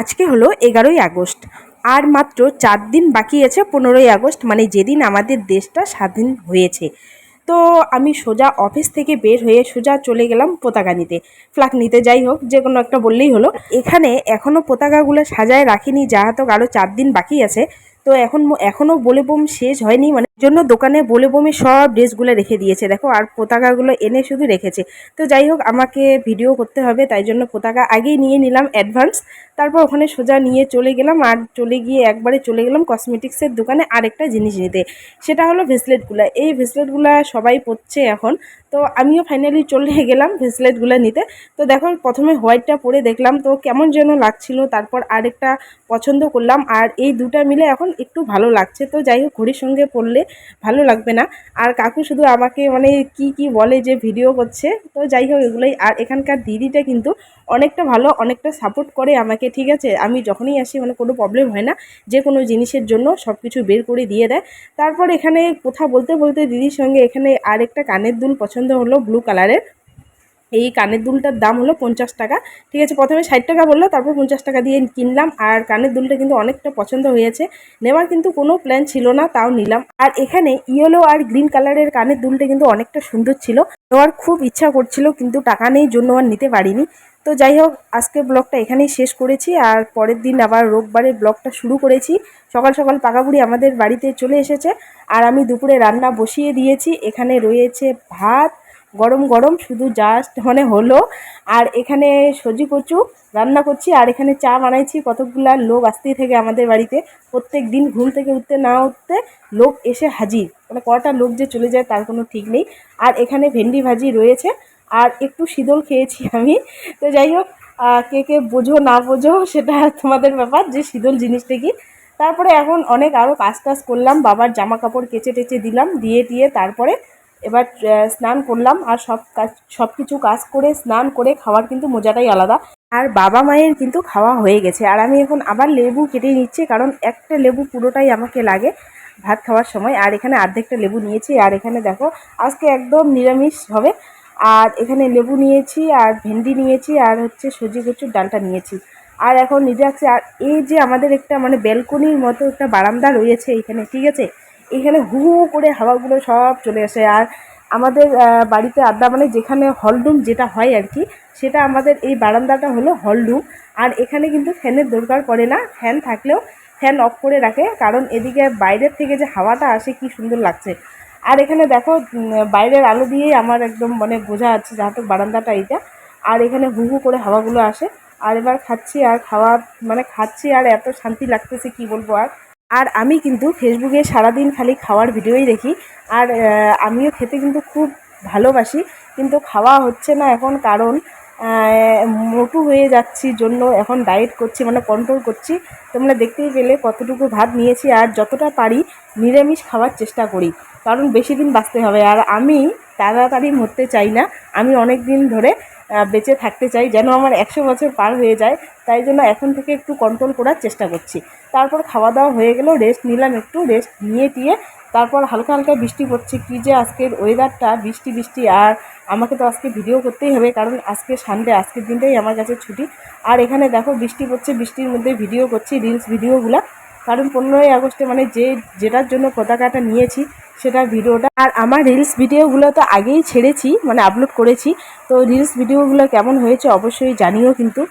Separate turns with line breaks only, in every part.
আজকে হলো এগারোই আগস্ট। আর মাত্র চার দিন বাকি আছে পনেরোই আগস্ট মানে যেদিন আমাদের দেশটা স্বাধীন হয়েছে। তো আমি সোজা অফিস থেকে বের হয়ে সোজা চলে গেলাম পতাকা নিতে। ফ্ল্যাগ নিতে যাই হোক, যে কোনো একটা বললেই হলো। এখানে এখনও পতাকাগুলো সাজায় রাখিনি যা হোক আরও চার দিন বাকি আছে। তো এখন এখনও বলে বোম শেষ হয়নি মানে জন্য দোকানে বলে বোমে সব ড্রেসগুলো রেখে দিয়েছে, দেখো, আর পতাকাগুলো এনে শুধু রেখেছে। তো যাই হোক, আমাকে ভিডিও করতে হবে, তাই জন্য পতাকা আগেই নিয়ে নিলাম অ্যাডভান্স তারপর ওখানে সোজা নিয়ে চলে গেলাম, আর চলে গিয়ে একবারে চলে গেলাম কসমেটিক্সের দোকানে আরেকটা জিনিস নিতে, সেটা হলো ভেসলেটগুলো এই ভেসলেটগুলো সবাই পরছে এখন, তো আমিও ফাইনালি চলে গেলাম ভেসলেটগুলো নিতে। তো দেখো, প্রথমে হোয়াইটটা পরে দেখলাম, তো কেমন যেন লাগছিল, তারপর আরেকটা পছন্দ করলাম, আর এই দুটা মিলে এখন একটু ভালো লাগছে। তো যাই হোক, ঘড়ির সঙ্গে পড়লে ভালো লাগবে না। আর কাকু শুধু আমাকে মানে কি কি বলে যে ভিডিও করছে। তো যাই হোক, এগুলোই। আর এখানকার দিদিটা কিন্তু অনেকটা ভালো, অনেকটা সাপোর্ট করে আমাকে, ঠিক আছে? আমি যখনই আসি মানে কোনো প্রবলেম হয় না। যে কোনো জিনিসের জন্য সব কিছু বের করে দিয়ে দেয়। তারপর এখানে কথা বলতে বলতে দিদির সঙ্গে এখানে আরেকটা কানের দুল পছন্দ হলো ব্লু কালারের এই কানের দুলটার দাম হলো পঞ্চাশ টাকা। ঠিক আছে, প্রথমে ষাট টাকা বলল, তারপর পঞ্চাশ টাকা দিয়ে কিনলাম। আর কানের দুলটা কিন্তু অনেকটা পছন্দ হয়েছে। নেওয়ার কিন্তু কোনো প্ল্যান ছিল না, তাও নিলাম। আর এখানে ইয়েলো আর গ্রিন কালারের কানের দুলটা কিন্তু অনেকটা সুন্দর ছিল। নেওয়ার খুব ইচ্ছা করছিল, কিন্তু টাকা নেই, জন্য আর নিতে পারিনি। তো যাই হোক, আজকে ব্লগটা এখানেই শেষ করেছি। আর পরের দিন আবার রোববারে ব্লগটা শুরু করেছি। সকাল সকাল পাকাবুড়ি আমাদের বাড়িতে চলে এসেছে। আর আমি দুপুরে রান্না বসিয়ে দিয়েছি। এখানে রয়েছে ভাত গরম গরম, শুধু জাস্ট মানে হলো। আর এখানে সজি কচু রান্না করছি, আর এখানে চা বানাইছি। কতগুলা লোক আসতেই থাকে আমাদের বাড়িতে। প্রত্যেক দিন ঘুম থেকে উঠতে না উঠতে লোক এসে হাজির। মানে কটা লোক যে চলে যায় তার কোনো ঠিক নেই। আর এখানে ভেন্ডি ভাজি রয়েছে। আর একটু শীতল খেয়েছি আমি। তো যাই হোক কে কে বোঝো না বোঝো, সেটা তোমাদের ব্যাপার যে শীতল জিনিসটা কি। তারপরে এখন অনেক আরও কাজ টাজ করলাম। বাবার জামা কাপড় কেচে টেচে দিলাম। দিয়ে দিয়ে তারপরে এবার স্নান করলাম আর সব কাজ, সব কিছু কাজ করে, স্নান করে খাওয়ার কিন্তু মজাটাই আলাদা। আর বাবা মায়ের কিন্তু খাওয়া হয়ে গেছে। আর আমি এখন আবার লেবু কেটে নিচ্ছি, কারণ একটা লেবু পুরোটাই আমাকে লাগে ভাত খাওয়ার সময়। আর এখানে অর্ধেকটা লেবু নিয়েছি, আর এখানে দেখো, আজকে একদম নিরামিষ হবে। আর এখানে লেবু নিয়েছি, আর ভেন্ডি নিয়েছি, আর হচ্ছে সজি কচুর ডালটা নিয়েছি। আর এখন আছে, আর এই যে আমাদের একটা মানে ব্যালকনির মতো একটা বারান্দা রয়েছে এখানে, ঠিক আছে? এখানে হু হু করে হাওয়াগুলো সব চলে আসে। আর আমাদের বাড়িতে আড্ডা মানে যেখানে হলরুম যেটা হয় আর কি, সেটা আমাদের এই বারান্দাটা হলো হলরুম আর এখানে কিন্তু ফ্যানের দরকার পড়ে না, ফ্যান থাকলেও ফ্যান অফ করে রাখে, কারণ এদিকে বাইরের থেকে যে হাওয়াটা আসে কি সুন্দর লাগছে। আর এখানে দেখো বাইরের আলো দিয়েই আমার একদম মানে বোঝা যাচ্ছে যাহাতক বারান্দাটা এইটা। আর এখানে হু হু করে হাওয়াগুলো আসে। আর এবার খাচ্ছি, আর খাওয়া মানে খাচ্ছি, আর এত শান্তি লাগতেছে কি বলব আর। আর আমি কিন্তু ফেসবুকে সারাদিন খালি খাওয়ার ভিডিওই দেখি। আর আমিও খেতে কিন্তু খুব ভালোবাসি, কিন্তু খাওয়া হচ্ছে না এখন কারণ মোটু হয়ে যাচ্ছি, জন্য এখন ডায়েট করছি মানে কন্ট্রোল করছি। তোমরা দেখতেই পেলে কতটুকু ভাত নিয়েছি আর যতটা পারি নিরামিষ খাওয়ার চেষ্টা করি, কারণ বেশি দিন বাঁচতে হবে। আর আমি তাড়াতাড়ি মরতে চাই না, আমি অনেক দিন ধরে বেঁচে থাকতে চাই, যেন আমার একশো বছর পার হয়ে যায়। তাই জন্য এখন থেকে একটু কন্ট্রোল করার চেষ্টা করছি। তারপর খাওয়া দাওয়া হয়ে গেল রেস্ট নিলাম একটু রেস্ট নিয়ে টিয়ে তারপর হালকা হালকা বৃষ্টি পড়ছে। কী যে আজকের ওয়েদারটা বৃষ্টি বৃষ্টি, আর আমাকে তো আজকে ভিডিও করতেই হবে, কারণ আজকে সানডে আজকের দিনটাই আমার কাছে ছুটি। আর এখানে দেখো বৃষ্টি পড়ছে, বৃষ্টির মধ্যে ভিডিও করছি রিলস ভিডিওগুলো কারণ পনেরোই আগস্টে মানে যে, যেটার জন্য পতাকাটা নিয়েছি সেটার ভিডিওটা। আর আমার রিলস ভিডিওগুলো তো আগেই ছেড়েছি মানে আপলোড করেছি। তো রিলস ভিডিওগুলো কেমন হয়েছে অবশ্যই জানিও কিন্তু।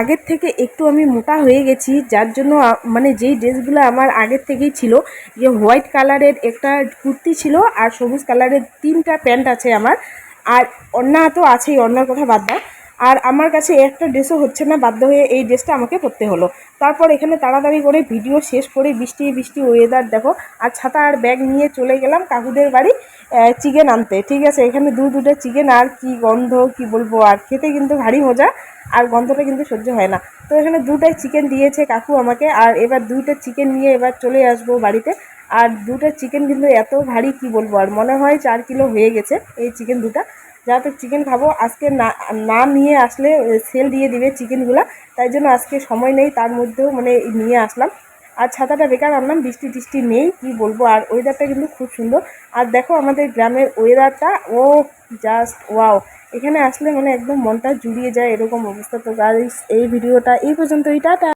আগের থেকে একটু আমি মোটা হয়ে গেছি, যার জন্য মানে যেই ড্রেসগুলো আমার আগের থেকেই ছিল, যে হোয়াইট কালারের একটা কুর্তি ছিল আর সবুজ কালারের তিনটা প্যান্ট আছে আমার। আর অন্যা তো আছেই, অন্যার কথা বাদ দাও। আর আমার কাছে একটা ড্রেসও হচ্ছে না, বাধ্য হয়ে এই ড্রেসটা আমাকে পরতে হলো। তারপর এখানে তাড়াতাড়ি করে ভিডিও শেষ করে বৃষ্টি বৃষ্টি ওয়েদার দেখো, আর ছাতা আর ব্যাগ নিয়ে চলে গেলাম কাকুদের বাড়ি চিকেন আনতে। ঠিক আছে, এখানে দু দুটো চিকেন আর কি গন্ধ, কি বলব, আর খেতে কিন্তু ভারী মজা, আর গন্ধটা কিন্তু সহ্য হয় না। তো এখানে দুটাই চিকেন দিয়েছে কাকু আমাকে, আর এবার দুইটা চিকেন নিয়ে এবার চলে আসব বাড়িতে। আর দুটো চিকেন কিন্তু এত ভারী, কি বলব, আর মনে হয় চার কিলো হয়ে গেছে, এই চিকেন দুটা। যাতে চিকেন খাব। আজকে না না নিয়ে আসলে সেল দিয়ে দিবে চিকেনগুলো তাই জন্য আজকে সময় নেই, তার মধ্যেও মানে নিয়ে আসলাম। আর ছাতাটা বেকার আনলাম, বৃষ্টি টিষ্টি নেই, কি বলব? আর ওয়েদারটা কিন্তু খুব সুন্দর। আর দেখো আমাদের গ্রামের ওয়েদারটা ও জাস্ট ওয়াও এখানে আসলে মানে একদম মনটা জুড়িয়ে যায়, এরকম অবস্থা। তো গাইস এই ভিডিওটা এই পর্যন্তই, টাটা!